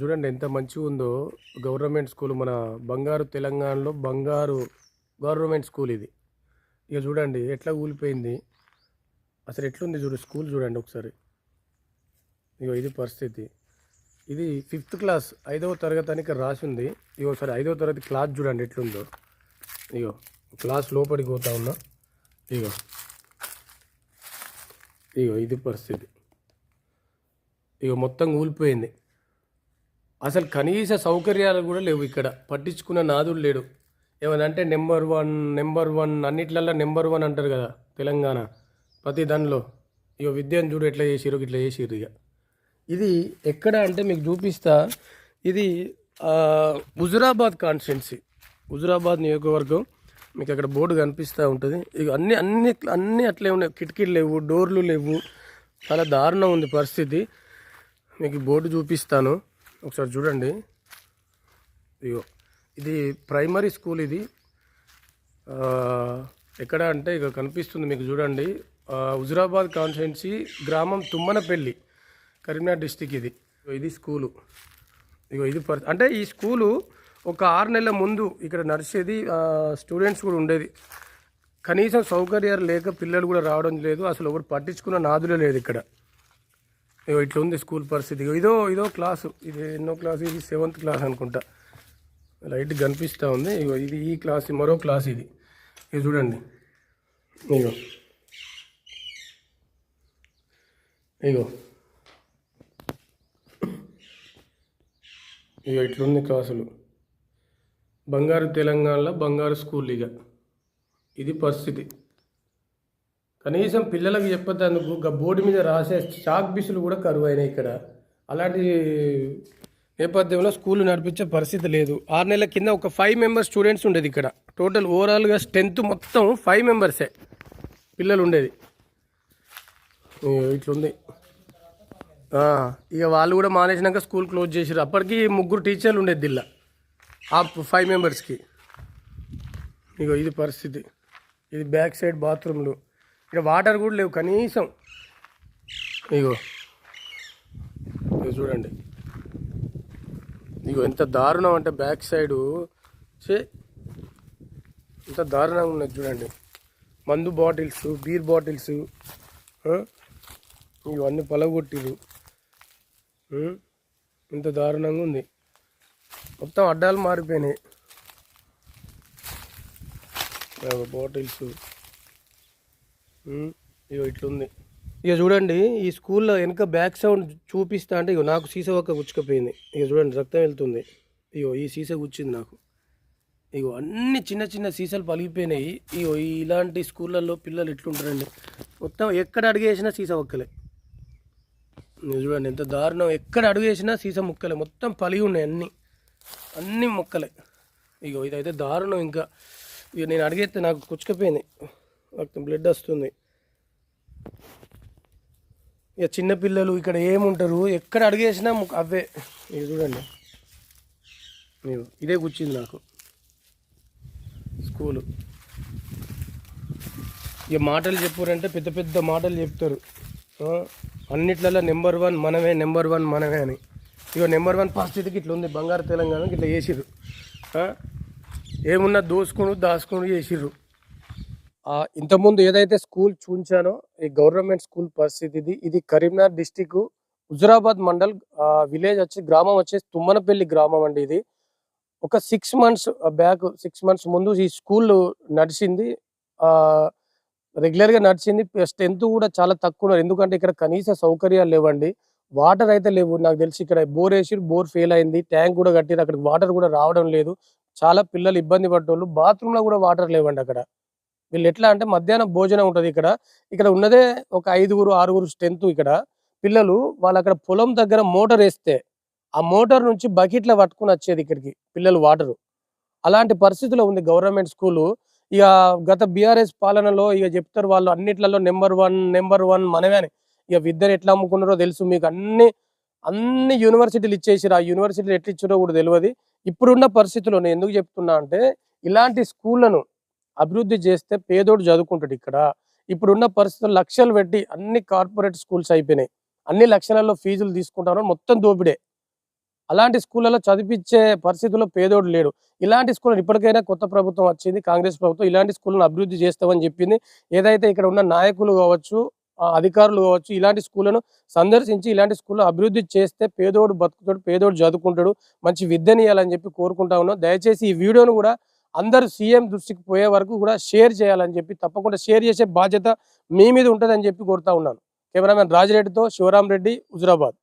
చూడండి ఎంత మంచిగా ఉందో. గవర్నమెంట్ స్కూల్ మన బంగారు తెలంగాణలో బంగారు గవర్నమెంట్ స్కూల్ ఇది. ఇక చూడండి ఎట్లా కూలిపోయింది అసలు ఎట్లుంది చూడు స్కూల్ చూడండి ఒకసారి. ఇగో ఇది పరిస్థితి. ఇది ఫిఫ్త్ క్లాస్ ఐదవ తరగతి అని ఇక్కడ రాసి ఉంది. ఇగో ఒకసారి ఐదవ తరగతి క్లాస్ చూడండి ఎట్లుందో. ఇగో క్లాస్ లోపలికి పోతా ఉన్నా. ఇగో. ఇగో ఇది పరిస్థితి. ఇగో మొత్తం కూలిపోయింది అసలు కనీస సౌకర్యాలు కూడా లేవు ఇక్కడ. పట్టించుకున్న నాదుడు లేడు. ఏమనంటే నెంబర్ వన్ నెంబర్ వన్ అన్నిట్లల్లో నెంబర్ వన్ అంటారు కదా తెలంగాణ ప్రతి దానిలో. ఇక విద్యను చూడు ఎట్లా చేసిరు ఇట్లా చేసిర్రు ఇక ఇది ఎక్కడ అంటే మీకు చూపిస్తా. ఇది హుజురాబాద్ కాన్స్టిట్యున్సీ. హుజురాబాద్ నియోజకవర్గం. మీకు అక్కడ బోర్డు కనిపిస్తూ ఉంటుంది. ఇక అన్ని అన్ని అన్నీ అట్లే ఉన్నాయి. కిటికీలు లేవు డోర్లు లేవు. చాలా దారుణం ఉంది పరిస్థితి. మీకు బోర్డు చూపిస్తాను. ఒకసారి చూడండి. ఇగో ఇది ప్రైమరీ స్కూల్ ఇది. ఎక్కడ అంటే ఇక కనిపిస్తుంది మీకు చూడండి. హుజురాబాద్ కాన్స్టిట్యున్సీ గ్రామం తుమ్మనపల్లి కరీంనగర్ డిస్టిక్ ఇది. ఇది స్కూలు. ఇగో ఇది అంటే ఈ స్కూలు ఒక ఆరు నెలల ముందు ఇక్కడ నడిచేది స్టూడెంట్స్ కూడా ఉండేది. కనీసం సౌకర్యాలు లేక పిల్లలు కూడా రావడం లేదు. అసలు ఎవరు పట్టించుకున్న నాదులే లేదు ఇక్కడ. ఇట్లా ఉంది స్కూల్ పరిస్థితి. ఇదో ఇదో క్లాసు. ఇది ఎన్నో క్లాస్ ఇది సెవెంత్ క్లాస్ అనుకుంటా. లైట్ కనిపిస్తూ ఉంది. ఇగో ఇది ఈ క్లాస్ మరో క్లాస్ ఇది. ఇది చూడండి. ఇగో. ఇగో. ఇక ఇట్లుంది క్లాసులు. బంగారు తెలంగాణలో బంగారు స్కూల్ ఇక ఇది పరిస్థితి. కనీసం పిల్లలకు చెప్పేందుకు ఇంకా బోర్డు మీద రాసే చాక్ బిసులు కూడా కరువు అయినాయి ఇక్కడ. అలాంటి నేపథ్యంలో స్కూల్ నడిపించే పరిస్థితి లేదు. ఆరు నెలల కింద ఒక ఫైవ్ మెంబర్స్ స్టూడెంట్స్ ఉండేది ఇక్కడ. టోటల్ ఓవరాల్గా స్ట్రెంత్ మొత్తం ఫైవ్ మెంబర్సే పిల్లలు ఉండేది. ఇట్లుంది. ఇక వాళ్ళు కూడా మానేసినాక స్కూల్ క్లోజ్ చేసారు అప్పటికి ముగ్గురు టీచర్లు ఉండేది దిల్లా. ఆ ఫైవ్ మెంబర్స్కి ఇగో ఇది పరిస్థితి. ఇది బ్యాక్ సైడ్ బాత్రూమ్లు. ఇక్కడ వాటర్ కూడా లేవు కనీసం. ఇగో. చూడండి. ఇగో ఎంత దారుణం అంటే బ్యాక్ సైడు. చే ఎంత దారుణంగా ఉన్నది చూడండి. మందు బాటిల్స్ బీర్ బాటిల్స్ ఇవన్నీ పలగొట్టిరు ఇంత దారుణంగా ఉంది. మొత్తం అడ్డాలు మారిపోయినాయి. బాటిల్స్. ఇగో ఇట్లుంది. ఇక చూడండి ఈ స్కూల్లో వెనక బ్యాక్ సౌండ్ చూపిస్తా అంటే ఇగో నాకు సీసా ఒక్క గుచ్చుకుపోయింది. ఇక చూడండి రక్తం వెళ్తుంది. ఇగో ఈ సీసా గుచ్చింది నాకు. ఇగో అన్ని చిన్న చిన్న సీసాలు పలిగిపోయినాయి. ఇగో ఇలాంటి స్కూళ్ళల్లో పిల్లలు ఇట్లుంటారండి మొత్తం ఎక్కడ అడిగేసినా సీసా ఒక్కలే. చూడండి ఎంత దారుణం. ఎక్కడ అడుగేసినా సీసా ముక్కలే. మొత్తం పలిగి ఉన్నాయి అన్నీ. అన్ని మొక్కలే. ఇగో ఇదైతే దారుణం ఇంకా. ఇక నేను అడిగేస్తే నాకు కుచ్చుకపోయింది రక్తం బ్లడ్ వస్తుంది. ఇక చిన్నపిల్లలు ఇక్కడ ఏముంటారు? ఎక్కడ అడిగేసినా అవే. ఇది చూడండి. మీరు ఇదే కూర్చింది నాకు. స్కూలు. ఇక మాటలు చెప్పారంటే పెద్ద పెద్ద మాటలు చెప్తారు. అన్నిట్లలో నెంబర్ వన్ మనమే నెంబర్ వన్ మనమే అని. ఇక నెంబర్ వన్ పరిస్థితికి ఇట్లా ఉంది. బంగారు తెలంగాణకి ఇట్లా చేసిర్రు. ఏమున్నా దోసుకుని దాచుకుని చేసిర్రు. ఇంతకుముందు ఏదైతే స్కూల్ చూంచానో ఈ గవర్నమెంట్ స్కూల్ పరిస్థితి ఇది ఇది కరీంనగర్ డిస్టిక్ హుజురాబాద్ మండల్ విలేజ్ వచ్చి గ్రామం వచ్చేసి తుమ్మనపల్లి గ్రామం అండి ఇది. ఒక six months back six months ముందు ఈ స్కూల్ నడిచింది. రెగ్యులర్గా రెగ్యులర్గా నడిచింది. స్ట్రెంత్ కూడా చాలా తక్కువ ఎందుకంటే ఇక్కడ కనీస సౌకర్యాలు లేవండి. వాటర్ అయితే లేవు. నాకు తెలిసి ఇక్కడ బోర్ వేసి బోర్ ఫెయిల్ అయింది. ట్యాంక్ కూడా కట్టిరు. అక్కడ వాటర్ కూడా రావడం లేదు. చాలా పిల్లలు ఇబ్బంది పడ్డోళ్ళు. బాత్రూమ్లో కూడా వాటర్ లేవండి అక్కడ. వీళ్ళు ఎట్లా అంటే మధ్యాహ్నం భోజనం ఉంటుంది ఇక్కడ. ఇక్కడ ఉన్నదే ఒక ఐదుగురు ఆరుగురు స్ట్రెంత్ ఇక్కడ. పిల్లలు వాళ్ళు అక్కడ పొలం దగ్గర మోటార్ వేస్తే ఆ మోటార్ నుంచి బకెట్లో పట్టుకుని వచ్చేది ఇక్కడికి పిల్లలు వాటర్. అలాంటి పరిస్థితిలో ఉంది గవర్నమెంట్ స్కూలు. ఇక గత బీఆర్ఎస్ పాలనలో ఇక చెప్తారు వాళ్ళు అన్నిట్లలో నెంబర్ వన్ నెంబర్ వన్ మనమే అని. ఇక విద్యను ఎట్లా అమ్ముకున్నారో తెలుసు మీకు. అన్ని అన్ని యూనివర్సిటీలు ఇచ్చేసారు ఆ యూనివర్సిటీలు ఎట్లా ఇచ్చారో కూడా తెలియదు ఇప్పుడున్న పరిస్థితుల్లో నేను ఎందుకు చెప్తున్నా అంటే ఇలాంటి స్కూళ్ళను అభివృద్ధి చేస్తే పేదోడు చదువుకుంటాడు ఇక్కడ. ఇప్పుడున్న పరిస్థితులు లక్షలు పెట్టి అన్ని కార్పొరేట్ స్కూల్స్ అయిపోయినాయి. అన్ని లక్షలలో ఫీజులు తీసుకుంటారు మొత్తం దోపిడే. అలాంటి స్కూళ్ళలో చదివించే పరిస్థితుల్లో పేదోడు లేడు. ఇలాంటి స్కూల్ ఇప్పటికైనా కొత్త ప్రభుత్వం వచ్చింది కాంగ్రెస్ ప్రభుత్వం ఇలాంటి స్కూళ్ళను అభివృద్ధి చేస్తామని చెప్పింది. ఏదైతే ఇక్కడ ఉన్న నాయకులు కావచ్చు అధికారులు కావచ్చు ఇలాంటి స్కూళ్ళను సందర్శించి ఇలాంటి స్కూల్లో అభివృద్ధి చేస్తే పేదోడు బతుకుతాడు పేదోడు చదువుకుంటాడు మంచి విద్యనియాలని చెప్పి కోరుకుంటా ఉన్నాం. దయచేసి ఈ వీడియోను కూడా అందరూ సీఎం దృష్టికి పోయే వరకు కూడా షేర్ చేయాలని చెప్పి తప్పకుండా షేర్ చేసే బాధ్యత మీ మీద ఉంటుందని చెప్పి కోరుతా ఉన్నాను. కెమెరామెన్ రాజిరెడ్డితో శివరాం రెడ్డి హుజురాబాద్.